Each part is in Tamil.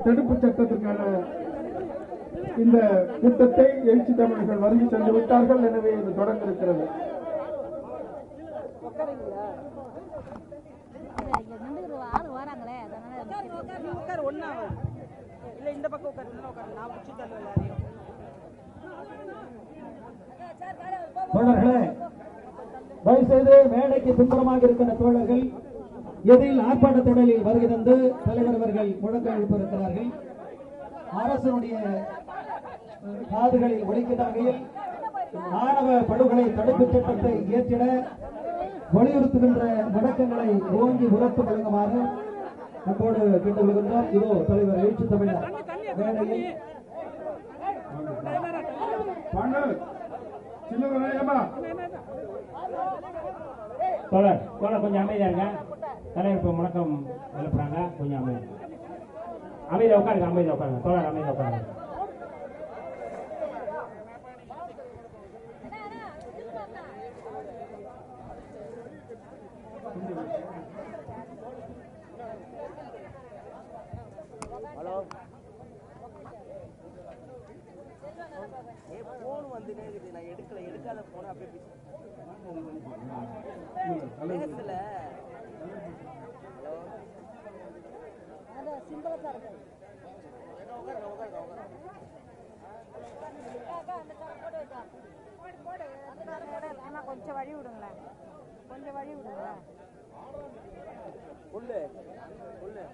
தடுப்பு சட்டத்திற்கான இந்த கூட்டத்தை எழுச்சி தமிழர்கள் வருகை சென்று விட்டார்கள் எனவே இது தொடங்க இருக்கிறது தோழர்களே தயவுசெய்து மேடைக்கு பின்புறமாக இருக்கிற தோழர்கள் எதில் ஆர்ப்பாட்ட திடலில் வருகை தந்து தலைவர் அவர்கள் முழக்கம் எழுப்பியிருக்கிறார்கள். அரசனுடைய காதுகளில் ஒலிக்கின்ற வகையில் ஆணவ படுகொலை தடுப்பு சட்டத்தை இயற்றிட வலியுறுத்துகின்ற முழக்கங்களை ஓங்கி உரத்து வழங்குமாறு அன்போடு கேட்டு வருகின்றோம் இதோ தலைவர் எழுச்சி தமிழர். தோழர் தோழர் கொஞ்சம் அமைதியா இருங்க. தலைவர் இப்போ முழக்கம் எழுப்புறாங்க. கொஞ்சம் அமைதி. அமைதியா உட்காருங்க அமைதியா உட்காருங்க. தோழர் அமைதியா உட்காருங்க. ஏ போன் இருக்குது நான் எடுக்கல. எடுக்காத போன அப்படியே ஆனா கொஞ்சம் வழி விடுங்களேன் கொஞ்சம் வழி விடுங்களேன் உள்ளு உள்ளு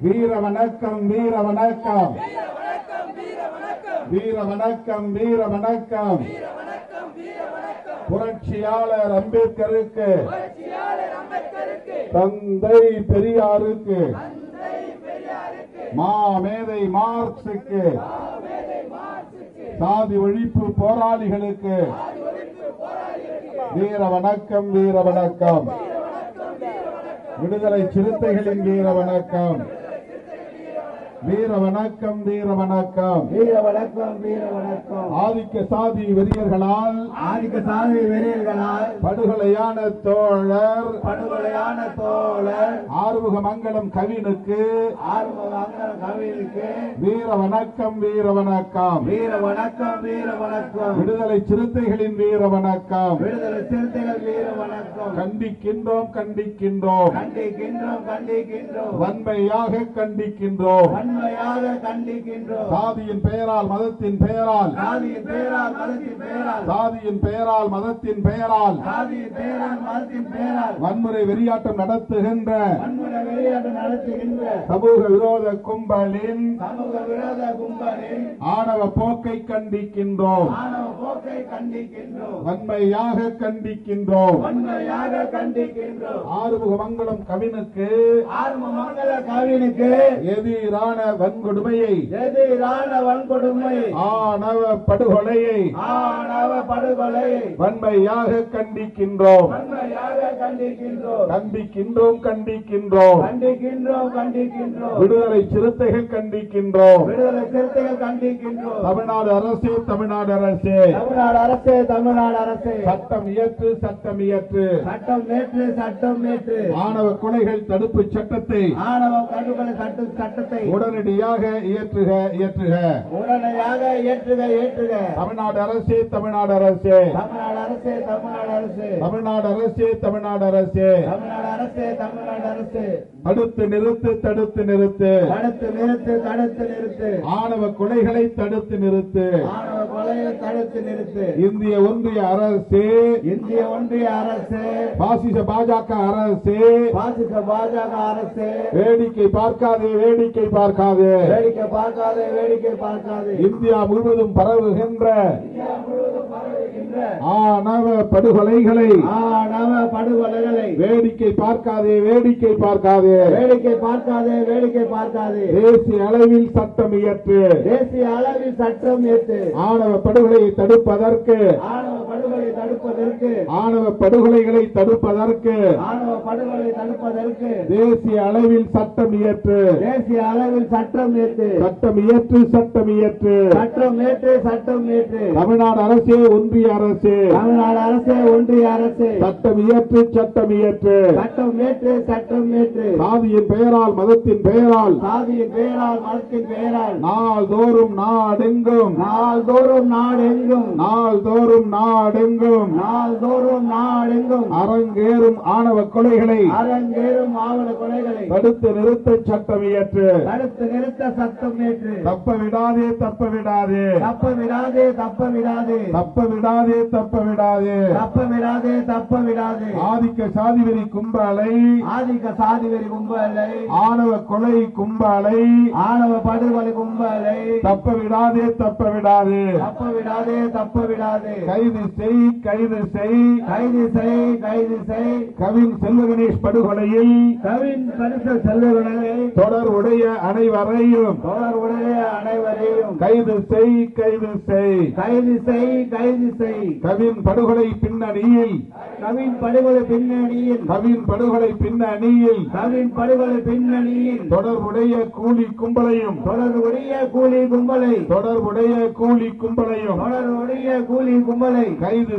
வீர வணக்கம் வீர வணக்கம் வீர வணக்கம் வீர வணக்கம் புரட்சியாளர் அம்பேத்கருக்கு. தந்தை பெரியாருக்கு. மாமேதை மார்க்சுக்கு சாதி ஒழிப்பு போராளிகளுக்கு. வீர வணக்கம் வீர வணக்கம். விடுதலை சிறுத்தைகளின் வீர வணக்கம். வீர வணக்கம் வீர வணக்கம் வீர வணக்கம் வீர வணக்கம் ஆதிக்க சாதி வெறியர்களால் ஆதிக்க சாதி வெறியர்களால் படுகொலையான தோழர் படுகொலையான தோழர் ஆறுமுகமங்கலம் கவினுக்கு ஆறுமுக கவிழுக்கு வீர வணக்கம் வீர வணக்கம் வீர வணக்கம் வீர வணக்கம் விடுதலை சிறுத்தைகளின் வீர வணக்கம் விடுதலை சிறுத்தைகள் வீர வணக்கம் கண்டிக்கின்றோம் கண்டிக்கின்றோம். கண்டிக்கின்றோம் கண்டிக்கின்றோம். வன்மையாக கண்டிக்கின்றோம். வன்மையாக கண்டிக்கின்றோம். சாதியின் பெயரால் மதத்தின் பெயரால். சாதியின் பெயரால் மதத்தின் பெயரால். சாதியின் பெயரால் மதத்தின் பெயரால். சாதியின் பெயரால் மதத்தின் பெயரால். வன்முறை வெறியாட்டம் நடத்துகின்ற. வன்முறை வெளியாட்டு நடத்துகின்ற. சமூக விரோத கும்பலின் சமூக விரோத கும்பலின் ஆணவ போக்கை கண்டிக்கின்றோம். ஆணவ போக்கை கண்டிக்கின்றோம். வன்மையாக கண்டிக்கின்றோம். வன்மையாக கண்டிக்கின்றோம். ஆறுமுகமங்கலம் கவினுக்கு ஆர்ம மங்கள கவினுக்கு எதிரான வன்கொடுமையை எதிரான வன்கொடுமை? ஆணவ படுகொலையை ஆணவ படுகொலை வன்மையாக கண்டிக்கின்றோம். வன்மையாக கண்டிக்கின்றோம். கண்டிக்கின்றோம் கண்டிக்கின்றோம். கண்டிக்கின்றோம் கண்டிக்கின்றோம். விடுதலை சிறுத்தைகள் கண்டிக்கின்றோம். விடுதலை சிறுத்தைகள் கண்டிக்கின்றோம். தமிழ்நாடு அரசு தமிழ்நாடு அரசு. தமிழ்நாடு அரசு தமிழ்நாடு அரசு. சட்டம் இயற்று சட்டம் இயற்று. சட்டம் நேற்று சட்டம் நேற்று ஆணவ கொலைகள் தடுப்பு சட்டத்தை ஆணவ கடுகொலை சட்ட சட்டத்தை. உடனடியாக இயற்றுக இயற்றுக. உடனடியாக ஏற்றுக ஏற்றுக தமிழ்நாடு அரசு தமிழ்நாடு அரசு. தமிழ்நாடு அரசு தமிழ்நாடு அரசு. தமிழ்நாடு அரசு தமிழ்நாடு அரசு. தமிழ்நாடு அரசு தமிழ்நாடு அரசு. தடுத்து நிறுத்து தடுத்து நிறுத்து. தடுத்து நிறுத்து தடுத்து நிறுத்து. ஆணவ கொலைகளை தடுத்து நிறுத்து. ஆணவ கொலையை தடுத்து நிறுத்து. இந்திய ஒன்றிய அரசு. இந்திய ஒன்றிய அரசு. பாசிச பாஜக அரசு. பாசிச பாஜக அரசு. வேடிக்கை பார்க்காதே வேடிக்கை பார்க்காதே. வேடிக்கை பார்க்காதே வேடிக்கை பார்க்காதே. இந்தியா முழுவதும் பரவுகின்ற ஆணவ படுகொலைகளை. ஆணவ படுகொலைகளை. வேடிக்கை பார்க்காதே வேடிக்கை பார்க்காதே. வேடிக்கை பார்க்காதே வேடிக்கை பார்க்காதே. தேசிய அளவில் சட்டம் இயற்று. தேசிய அளவில் சட்டம் ஏற்று ஆணவ படுகொலையை தடுப்பதற்கு ஆணவ தடுப்பதற்கு. ஆணவ படுகொலைகளை தடுப்பதற்கு. ஆணவ படுகொலை தடுப்பதற்கு. தேசிய அளவில் சட்டம் இயற்று. தேசிய அளவில் சட்டம் ஏற்று சட்டம் இயற்று சட்டம் இயற்று. சட்டம் ஏற்று சட்டம் ஏற்று தமிழ்நாடு அரசே ஒன்றிய அரசு. தமிழ்நாடு அரசு ஒன்றிய அரசு. சட்டம் இயற்று சட்டம் இயற்று. சட்டம் ஏற்று சட்டம் ஏற்று சாதியின் பெயரால் மதத்தின் பெயரால். சாதியின் பெயரால் மதத்தின் பெயரால். நாள்தோறும் நாடெங்கும். நாள்தோறும் நாடெங்கும். நாள்தோறும் நாடெங்கும். நாள்தோறும் நாடெங்கும் அரங்கேறும் ஆணவ கொலைகளை அரங்கேறும் ஆவண கொலைகளை தடுத்து நிறுத்த சட்டம் இயற்று. தடுத்து நிறுத்த சட்டம் ஏற்று தப்ப விடாதே தப்ப விடாதே தப்ப விடாதே தப்ப விடாதே தப்ப விடாதே தப்ப விடாதே தப்ப விடாதே தப்ப விடாதே ஆதிக்க சாதிவெறி கும்பலை ஆதிக்க சாதிவெறி கும்பலை. ஆணவ கொலை கும்பலை. ஆணவ படுகொலை கும்பலை. தப்ப விடாதே தப்ப விடாதே தப்ப விடாதே தப்ப விடாதே கைது செய் கைது செய் கைது செய் கைது செய் கவின் செல்வகணேஷ் படுகொலையில் கவின் பரிசு செல்வர்களை தொடர்புடைய அனைவரையும் தொடர்புடைய அனைவரையும் கைது செய் கைது செய் கைது செய் கைது செய் கவின் படுகொலை பின்னணியில் கவின் படுகொலை பின்னணியில். கவின் படுகொலை பின்னணியில் கவின் படுகொலை பின்னணியில். தொடர்புடைய கூலி கும்பலையும் தொடர்புடைய கூலி கும்பலை. தொடர்புடைய கூலி கும்பலையும். தொடர்புடைய கூலி கும்பலை. கைது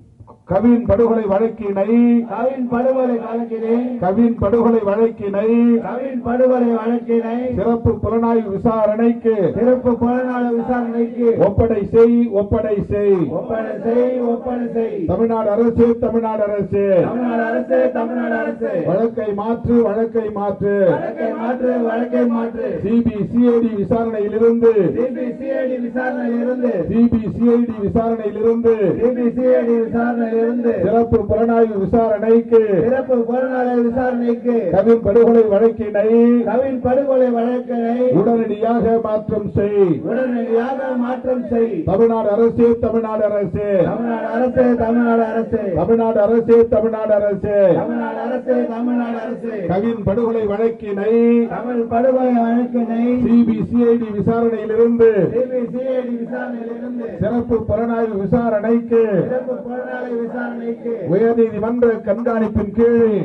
கவின் படுகொலை வழக்கினை கவின் படுகொலை வழக்கினை கவின் படுகொலை வழக்கினை கவின் படுகொலை வழக்கினை சிறப்பு புலனாய்வு விசாரணைக்கு சிறப்பு புலனாய்வு விசாரணைக்கு ஒப்படை செய் ஒப்படை செய். ஒப்படை செய் ஒப்படை செய். தமிழ்நாடு அரசு தமிழ்நாடு அரசு. தமிழ்நாடு அரசு தமிழ்நாடு அரசு. வழக்கை மாற்று வழக்கை மாற்று. வழக்கை மாற்று வழக்கை மாற்று. சிபிசிஐடி விசாரணையிலிருந்து. சிபிசிஐடி விசாரணையிலிருந்து. சிபிசிஐடி விசாரணையிலிருந்து. சிபிசிஐடி விசாரணையிலிருந்து சிறப்பு புலனாய்வு விசாரணைக்கு சிறப்பு புலனாய்வு விசாரணைக்கு கவின் படுகொலை வழக்கினை கவின் படுகொலை வழக்கினை உடனடியாக மாற்றம் செய். உடனடியாக மாற்றம் செய். தமிழ்நாடு அரசு தமிழ்நாடு அரசு. தமிழ்நாடு அரசு தமிழ்நாடு அரசு. தமிழ்நாடு அரசு தமிழ்நாடு அரசு. தமிழ்நாடு அரசு தமிழ்நாடு அரசு. கவின் படுகொலை வழக்கினை தமிழ் படுகொலை வழக்கினை சிபிசிஐடி விசாரணையிலிருந்து சிபிசிஐடி விசாரணையிலிருந்து சிறப்பு புலனாய்வு விசாரணைக்கு சிறப்பு புலனாய்வு விசாரணைக்கு உயர்நீதிமன்ற கண்காணிப்பின் கீழ்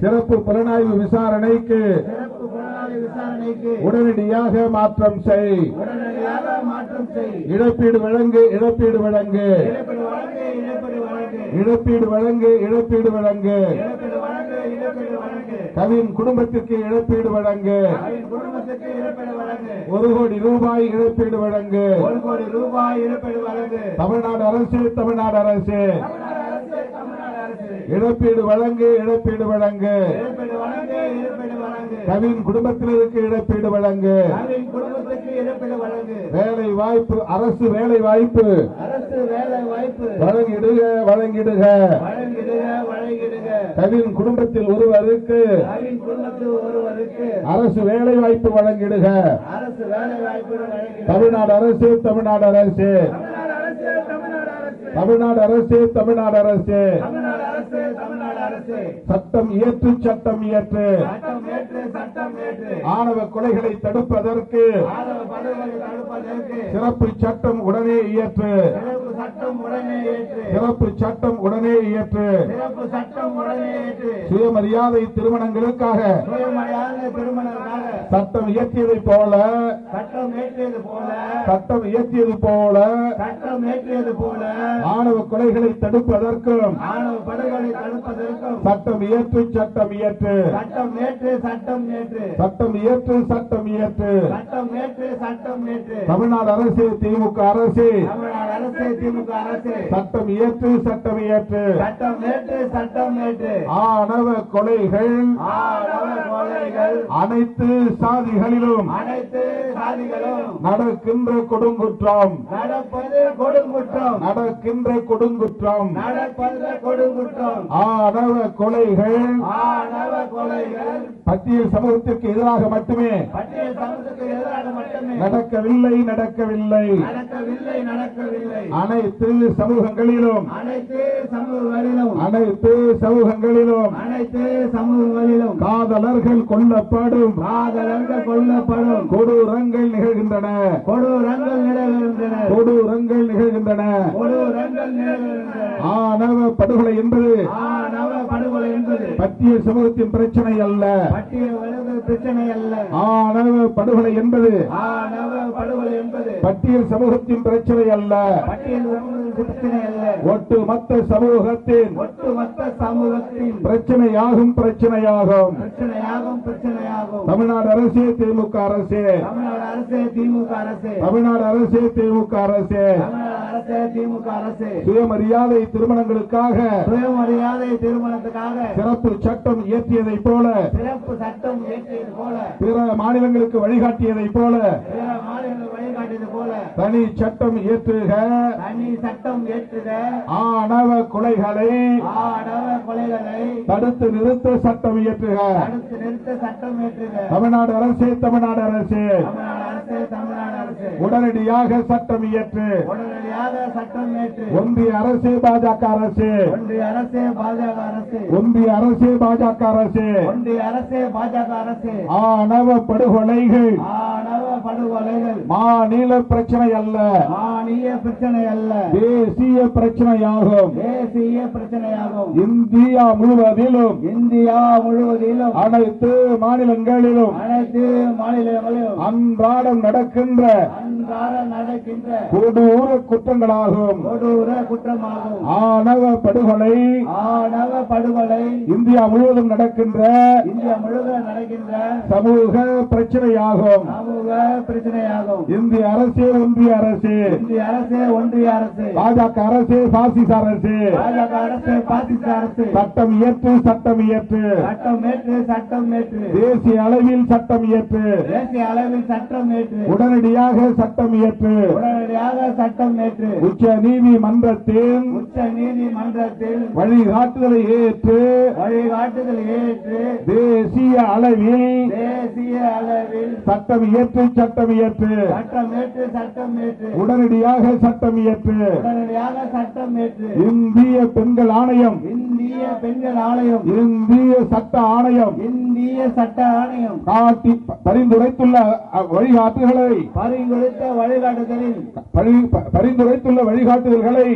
சிறப்பு புலனாய்வு விசாரணைக்கு உடனடியாக மாற்றம் செய். இழப்பீடு வழங்கு இழப்பீடு வழங்கு. இழப்பீடு வழங்கு இழப்பீடு வழங்கு. கவின் குடும்பத்திற்கு இழப்பீடு வழங்கு. ஒரு கோடி ரூபாய் இழப்பீடு வழங்கு. தமிழ்நாடு அரசு தமிழ்நாடு அரசு. இழப்பீடு வழங்கு இழப்பீடு வழங்கு. கவின் குடும்பத்தினருக்கு இழப்பீடு வழங்கு. வேலை வாய்ப்பு அரசு வேலை வாய்ப்பு. வழங்கிடுக. வழங்கிடுக வழங்கிடுக. கவின் குடும்பத்தில் ஒருவருக்கு அரசு வேலை வாய்ப்பு வழங்கிடுக. தமிழ்நாடு அரசு தமிழ்நாடு அரசு. தமிழ்நாடு அரசு தமிழ்நாடு அரசு. சட்டம் இயற்று சட்டம் இயற்று ஆணவ கொலைகளை தடுப்பதற்கு சிறப்பு சட்டம் உடனே இயற்று. சிறப்பு சட்டம் உடனே ஏற்று. சிறப்பு சட்டம் உடனே இயற்று சுயமரியாதை திருமணங்களுக்காக சட்டம் இயற்றியதைப் போல. சட்டம் ஏற்றியது போல. சட்டம் இயற்றியது போல. சட்டம் ஏற்றியது போல. ஆணவ கொலைகளை தடுப்பதற்கும் ஆணவ படுகொலை தடுப்பதற்கும். சட்டம் இயற்று சட்டம் இயற்று. சட்டம் ஏற்று சட்டம் ஏற்று சட்டம் இயற்று சட்டம் இயற்று. சட்டம் ஏற்று சட்டம் ஏற்று தமிழ்நாடு அரசு திமுக அரசு. தமிழ்நாடு அரசு திமுக அரசு. சட்டம் இயற்று சட்டம் இயற்று சட்டம் ஏற்று சட்டம் ஏற்று. ஆணவ கொலைகள் ஆணவ கொலைகள் அனைத்து சாதிகளிலும் அனைத்து சாதிகளும் நடக்கின்ற கொடுங்குற்றம். நடப்பது கொடுங்குற்றம். நடக்கின்ற கொடுங்குற்றம். நடப்பது கொடுங்குற்றம். ஆணவ கொலைகள் ஆணவ கொலைகள் பட்டியல் சமூகத்திற்கு எதிராக மட்டுமே பட்டியல் சமூகத்துக்கு எதிராக மட்டுமே நடக்கவில்லை நடக்கவில்லை. நடக்கவில்லை நடக்கவில்லை. அனைத்து சமூகங்களிலும் அனைத்து சமூகங்களிலும் அனைத்து சமூகங்களிலும் அனைத்து சமூகங்களிலும் காதலர்கள் கொல்லப்படும் காதலர்கள் கொல்லப்படும் கொடூரங்கள் நிகழ்கின்றன. கொடூரங்கள் நிகழ்கின்றன. கொடூரங்கள் நிகழ்கின்றன. கொடூரங்கள் நிகழ்கின்றன. ஆணவ படுகொலை என்பது படுகொலை என்பது பட்டியல் சமூகத்தின் பிரச்சனை அல்ல. பட்டியல் வலது பிரச்சனை அல்ல. ஆணவ படுகொலை என்பது ஆணவ படுகொலை என்பது பட்டியல் சமூகத்தின் பிரச்சனை அல்ல. பட்டியல் பிரச்சனை அல்ல. ஒட்டுமொத்த சமூகத்தின் ஒட்டுமொத்த சமூகத்தின் பிரச்சனையாகும் பிரச்சனையாகும். பிரச்சனையாகும் பிரச்சனையாகும். தமிழ்நாடு அரசே திமுக அரசே. தமிழ்நாடு அரசு திமுக அரசு. தமிழ்நாடு அரசே திமுக அரசே. திமுக அரசு. சுயமரியாதை திருமணங்களுக்காக சுயமரியாதை சிறப்பு சட்டம் இயற்றியதைப் போல சிறப்பு சட்டம் இயற்றியது போல பிற மாநிலங்களுக்கு வழிகாட்டியதைப் போல பிற மாநிலங்கள் வழிகாட்டியது போல தனி சட்டம் இயற்றுக தனி சட்டம் ஏற்றுக. ஆணவ கொலைகளை ஆணவ கொலைகளை தடுத்து நிறுத்த சட்டம் இயற்றுக தடுத்து நிறுத்த சட்டம் ஏற்றுக. தமிழ்நாடு அரசே தமிழ்நாடு அரசே. உடனடியாக சட்டம் இயற்று. ஒன்றிய அரசு பாஜக அரசு. ஒன்றிய அரசு பாஜக அரசு. எம்பி அரசு பாஜக அரசு. வண்டி அரசு பாஜக அரசு. ஆணவ படுகொலைகள். மாநில பிரச்சனை அல்ல. மாநில பிரச்சனை அல்ல. தேசிய பிரச்சனையாகும். தேசிய பிரச்சனையாகும். இந்தியா முழுவதிலும். இந்தியா முழுவதிலும். அனைத்து மாநிலங்களிலும். அனைத்து மாநிலங்களிலும். அன்றாடம் நடக்கின்ற அன்றாட நடக்கின்ற கொடூர குற்றங்களாகும். கொடூர குற்றமாகும். ஆணவ படுகொலை ஆணவ படுகொலை இந்தியா முழுவதும் நடக்கின்ற இந்தியா முழுவதும் நடக்கின்ற சமூக பிரச்சனையாகும். சமூக பிரச்சனையாகும். இந்திய அரசு ஒன்றிய அரசு. இந்திய அரசு ஒன்றிய அரசு. பாஜக அரசு பாசிச அரசு. பாஜக அரசு பாகிஸ்த அரசு. சட்டம் இயற்று சட்டம் இயற்று. சட்டம் ஏற்று சட்டம் ஏற்று. தேசிய அளவில் சட்டம் இயற்று. தேசிய அளவில் சட்டம் ஏற்று. உடனடியாக சட்டம் இயற்று உடனடியாக சட்டம் ஏற்று. உச்ச நீதிமன்றத்தின் உச்ச நீதிமன்றத்தில் வழிகாட்டுதலை ஏற்று. வழிகாட்டுதல் ஏற்று. தேசிய அளவில் தேசிய அளவில் சட்டம் இயற்று சட்டம் இயற்று சட்டம் ஏற்று சட்டம் ஏற்று. உடனடியாக சட்டம் இயற்று உடனடியாக சட்டம் ஏற்று. இந்திய பெண்கள் ஆணையம். இந்திய பெண்கள் ஆணையம். இந்திய சட்ட ஆணையம். இந்திய சட்ட ஆணையம். காட்டி பரிந்துரைத்துள்ள அ, வழிகாட்டுதல்களை பரிந்துரைத்த வழிகாட்டுதலில் பரிந்துரைத்துள்ள வழிகாட்டுதல்களை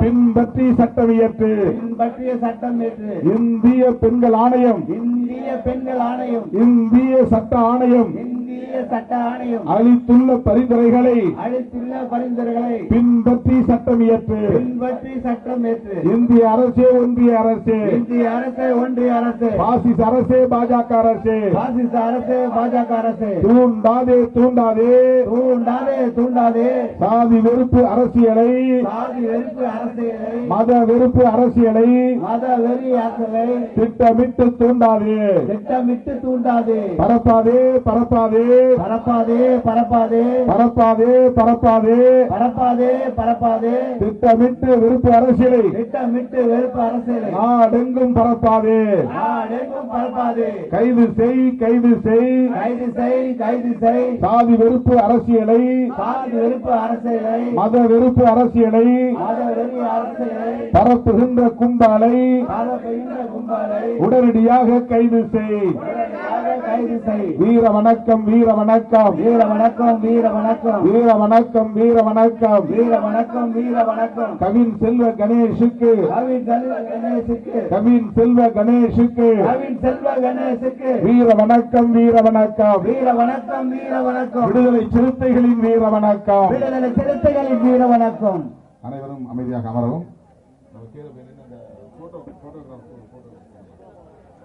பின்பற்றி சட்டம் இயற்று. பற்றிய சட்டம் ஏற்று இந்திய பெண்கள் ஆணையம். இந்திய பெண்கள் ஆணையம். இந்திய சட்ட ஆணையம். இந்திய சட்ட ஆணையம் அளித்துள்ள பரிந்துரைகளை அளித்துள்ள பரிந்துரைகளை பின்பற்றி சட்டம் இயற்று. பின்பற்றி சட்டம் ஏற்று இந்திய அரசே ஒன்றிய அரசு. இந்திய அரசு ஒன்றிய அரசு. பாசிச அரசே பாஜக அரசு. பாசிச அரசு பாஜக அரசு. தூண்டாதே தூண்டாதே. தூண்டாதே தூண்டாதே. சாதி வெறுப்பு அரசியலை. சாதி வெறுப்பு அரசியலை. மத வெறுப்பு அரசியலை. மத வெறி அரசலை திட்டமிட்டு தூண்டாதே. திட்டமிட்டு தூண்டாதே. பரப்பாதே பரப்பாதே. பரப்பாதே பரப்பாதே பரப்பாதே. பரப்பாதே பரப்பாதே. பரப்பாதே திட்டமிட்டு வெறுப்பு அரசியலை. திட்டமிட்டு வெறுப்பு அரசியலை. நாடெங்கும் பரப்பாதே. நாடெங்கும் பரப்பாதே. கைது செய் கைது செய். கைது செய் கைது செய். சாதி வெறுப்பு அரசியலை. சாதி வெறுப்பு அரசியலை. மத வெறுப்பு அரசியலை. மத வெறி அரசியலை. பரப்புகின்ற கும்பலை. பரப்புகின்ற கும்பலை. உடனடியாக கைது செய். உடனடியாக கைது செய். வீர வணக்கம் வீர வணக்கம் வீர வணக்கம் வீர வணக்கம் வீர வணக்கம் வீர வணக்கம் வீர வணக்கம் வீர வணக்கம் கவின் செல்வ கணேஷுக்கு. கவின் செல்வ கணேசுக்கு கவின் செல்வ கணேஷுக்கு. கவின் செல்வ கணேசுக்கு வீர வணக்கம் வீர வணக்கம் வீர வணக்கம் வீர வணக்கம் விடுதலை சிறுத்தைகளின் வீர வணக்கம் விடுதலை சிறுத்தைகளின் வீர வணக்கம் அனைவரும் அமைதியாக அமரவும்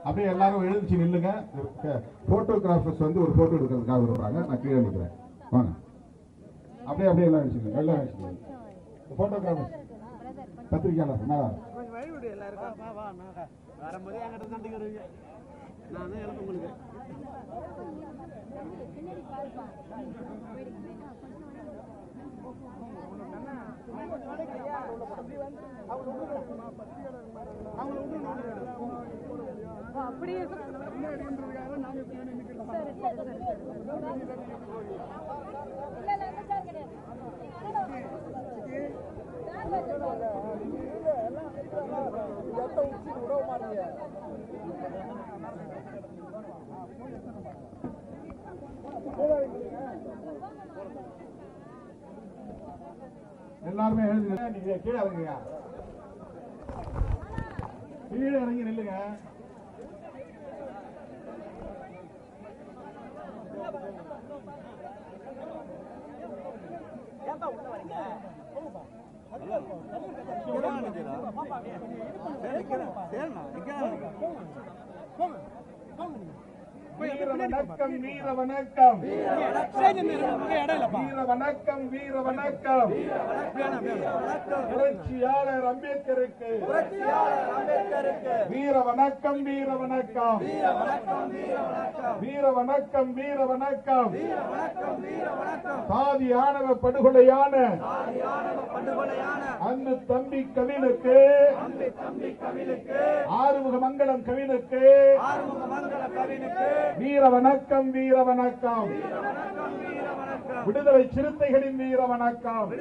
அப்படியே எல்லாரும் எழுந்துச்சு நில்லுங்க போட்டோகிராஃபர்ஸ் வந்து ஒரு போட்டோ எடுக்கிறதுக்காக வருவாங்க நான் கீழே நிற்கிறேன் வாங்க அப்படியே அப்படியே எல்லாம் அடிச்சுங்க எல்லாம் அடிச்சுங்க போட்டோகிராஃபர்ஸ் பத்திரிக்கையாளர் மேலே கொஞ்சம் வழி விடு எல்லாருக்கும் வா வா வரும்போதே என்கிட்ட சண்டைக்கு வருவீங்க அப்படியே எல்லாருமே எழுதுங்க. நீங்க கீழே இறங்குங்க. கீழே இறங்கி நில்லுங்க. போங்க போங்க வீர வணக்கம் வீர வணக்கம் வீர வணக்கம் வீர வணக்கம் புரட்சியாளர் அம்பேத்கருக்கு. வீர வணக்கம் வீர வணக்கம் வீர வணக்கம் வீர வணக்கம் சாதி ஆணவ படுகொலையான அந்த தம்பி கவினுக்கு ஆறுமுக மங்கலம் கவினுக்கு வீர வணக்கம் வீர வணக்கம் விடுதலை சிறுத்தைகளின் வீர வணக்கம்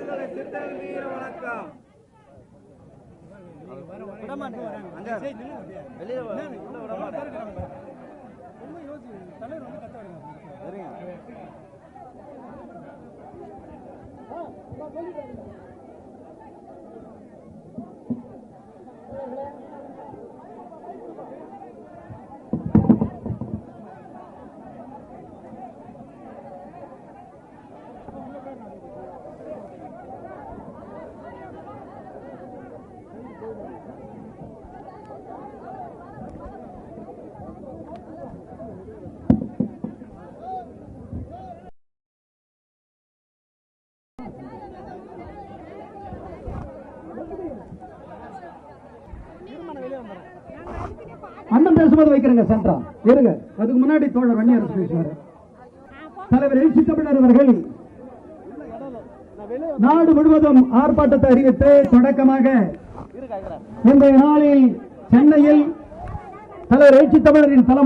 அண்ணன் பேசும்போது வைக்கிறேங்க சென்ட்ரா இருங்க. அதுக்கு முன்னாடி தோழர் வன்னியரசு பேசுவார். தலைவர் எழுச்சி தமிழர் அவர்கள் நாடு முழுவதும் ஆர்ப்பாட்டத்தை அறிவித்து தொடக்கமாக இன்றைய நாளில் சென்னையில் தலைவர் எழுச்சி தமிழரின் தலம்